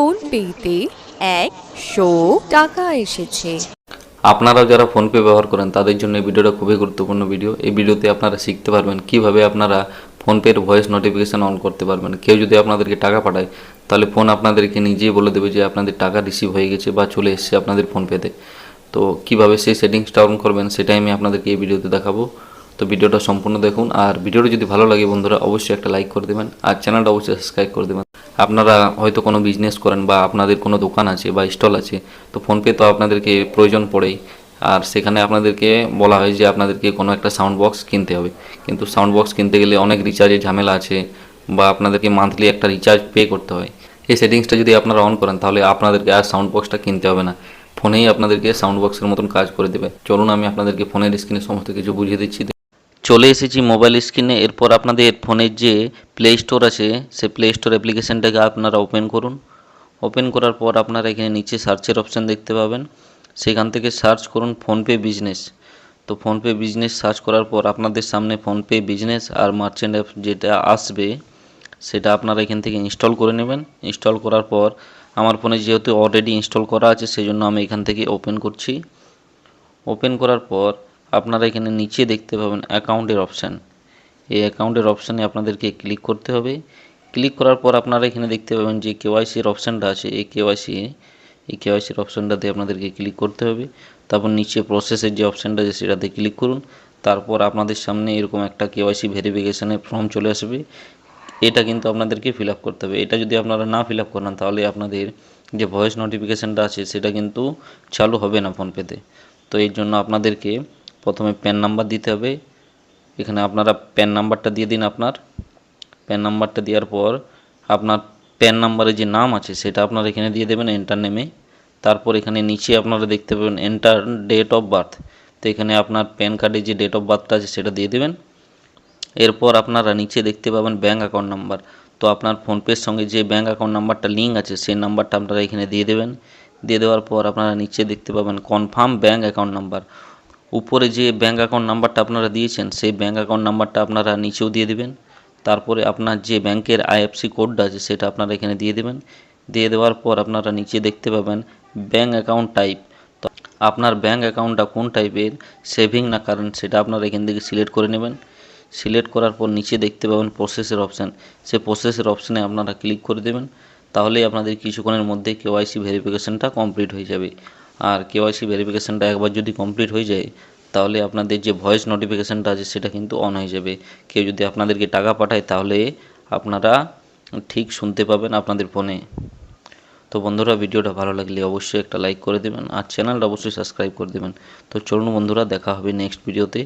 Phone পেতে একশো টাকা এসেছে। আপনারাও যারা ফোনপে ব্যবহার করেন, তাদের জন্য এই ভিডিওটা খুবই গুরুত্বপূর্ণ ভিডিও। এই ভিডিওতে আপনারা শিখতে পারবেন কীভাবে আপনারা ফোনপের ভয়েস নোটিফিকেশান অন করতে পারবেন। কেউ যদি আপনাদেরকে টাকা পাঠায়, তাহলে ফোন আপনাদেরকে নিজেই বলে দেবে যে আপনাদের টাকা রিসিভ হয়ে গেছে বা চলে এসেছে আপনাদের ফোনপেতে। তো কীভাবে সেই সেটিংসটা অন করবেন, সেটাই আমি আপনাদেরকে এই ভিডিওতে দেখাবো। তো ভিডিওটা সম্পূর্ণ দেখুন, আর ভিডিওটা যদি ভালো লাগে বন্ধুরা, অবশ্যই একটা লাইক করে দেবেন, আর চ্যানেলটা অবশ্যই সাবস্ক্রাইব করে দেবেন। আপনারা হয়তো কোনো বিজনেস করেন বা আপনাদের কোনো দোকান আছে বা স্টল আছে, তো ফোনপে তো আপনাদেরকে প্রয়োজন পড়েই। আর সেখানে আপনাদেরকে বলা হয় যে আপনাদেরকে কোনো একটা সাউন্ড বক্স কিনতে হবে। কিন্তু সাউন্ড বক্স কিনতে গেলে অনেক রিচার্জের ঝামেলা আছে বা আপনাদেরকে মান্থলি একটা রিচার্জ পে করতে হয়। এই সেটিংসটা যদি আপনারা অন করেন, তাহলে আপনাদেরকে আর সাউন্ড বক্সটা কিনতে হবে না। ফোনেই আপনাদেরকে সাউন্ড বক্সের মতন কাজ করে দেবে। চলুন আমি আপনাদেরকে ফোনের স্ক্রিনে সমস্ত কিছু বুঝিয়ে দিচ্ছি। চলে এসেছি মোবাইল স্ক্রিনে এরপর আপনাদের ফোনের যে প্লে স্টোর আছে সে প্লে স্টোর অ্যাপ্লিকেশানটাকে আপনারা ওপেন করুন। ওপেন করার পর আপনারা এখানে নিচে সার্চের অপশান দেখতে পাবেন। সেখান থেকে সার্চ করুন ফোনপে বিজনেস তো ফোনপে বিজনেস সার্চ করার পর আপনাদের সামনে ফোনপে বিজনেস আর মার্চেন্ট অ্যাপ যেটা আসবে, সেটা আপনারা এখান থেকে ইনস্টল করে নেবেন। ইনস্টল করার পর আমার ফোনে যেহেতু অলরেডি ইনস্টল করা আছে সেই জন্য আমি এখান থেকে ওপেন করছি। ওপেন করার পর আপনারা এখানে নিচে দেখতে পাবেন অ্যাকাউন্টের অপশান। এই অ্যাকাউন্টের অপশানে আপনাদেরকে ক্লিক করতে হবে। ক্লিক করার পর আপনারা এখানে দেখতে পাবেন যে কেওয়াইসির অপশানটা আছে। এই কেওয়াইসি, এই কেওয়াইসির অপশানটাতে আপনাদেরকে ক্লিক করতে হবে। তারপর নিচে প্রসেসের যে অপশানটা আছে সেটাতে ক্লিক করুন। তারপর আপনাদের সামনে এরকম একটা কেওয়াইসি ভেরিফিকেশানের ফর্ম চলে আসবে। এটা কিন্তু আপনাদেরকে ফিল করতে হবে। এটা যদি আপনারা না ফিল আপ করেন, তাহলে আপনাদের যে ভয়েস নোটিফিকেশানটা আছে সেটা কিন্তু চালু হবে না ফোনপেতে। তো এর জন্য আপনাদেরকে প্রথমে প্যান নাম্বার দিতে হবে। এখানে আপনারা প্যান নাম্বারটা দিয়ে দিন আপনার। প্যান নাম্বারটা দেওয়ার পর আপনার প্যান নাম্বারে যে নাম আছে সেটা আপনারা এখানে দিয়ে দেবেন এন্টার নেমে। তারপর এখানে নিচে আপনারা দেখতে পাবেন এন্টার ডেট অফ বার্থ। তো এখানে আপনার প্যান কার্ডে যে ডেট অফ বার্থটা আছে সেটা দিয়ে দেবেন। এরপর আপনারা নিচে দেখতে পাবেন ব্যাঙ্ক অ্যাকাউন্ট নাম্বার। তো আপনার ফোনপের সঙ্গে যে ব্যাঙ্ক অ্যাকাউন্ট নাম্বারটা লিঙ্ক আছে সেই নাম্বারটা আপনারা এখানে দিয়ে দেবেন। দিয়ে দেওয়ার পর আপনারা নিচে দেখতে পাবেন কনফার্ম ব্যাঙ্ক অ্যাকাউন্ট নাম্বার। উপরে যে ব্যাঙ্ক অ্যাকাউন্ট নাম্বারটা আপনারা দিয়েছেন, সেই ব্যাঙ্ক অ্যাকাউন্ট নাম্বারটা আপনারা নিচেও দিয়ে দেবেন। তারপরে আপনার যে ব্যাংকের আইএফসি কোডটা আছে, সেটা আপনারা এখানে দিয়ে দেবেন। দিয়ে দেওয়ার পর আপনারা নিচে দেখতে পাবেন ব্যাঙ্ক অ্যাকাউন্ট টাইপ তো আপনার ব্যাঙ্ক অ্যাকাউন্টটা কোন টাইপের সেভিং না কারেন্ট সেটা আপনারা এখান থেকে সিলেক্ট করে নেবেন। সিলেক্ট করার পর নিচে দেখতে পাবেন প্রসেসের অপশান সে প্রসেসের অপশানে আপনারা ক্লিক করে দেবেন। তাহলেই আপনাদের কিছুক্ষণের মধ্যে কেওয়াইসি ভেরিফিকেশানটা কমপ্লিট হয়ে যাবে। আর কেওয়াইসি ভেরিফিকেশানটা একবার যদি কমপ্লিট হয়ে যায়, তাহলে আপনাদের যে ভয়েস নোটিফিকেশানটা আছে সেটা কিন্তু অন হয়ে যাবে। কেউ যদি আপনাদেরকে টাকা পাঠায়, তাহলে আপনারা ঠিক শুনতে পাবেন আপনাদের ফোনে। তো বন্ধুরা, ভিডিওটা ভালো লাগলে অবশ্যই একটা লাইক করে দেবেন আর চ্যানেলটা অবশ্যই সাবস্ক্রাইব করে দেবেন। তো চলুন বন্ধুরা, দেখা হবে নেক্সট ভিডিওতে।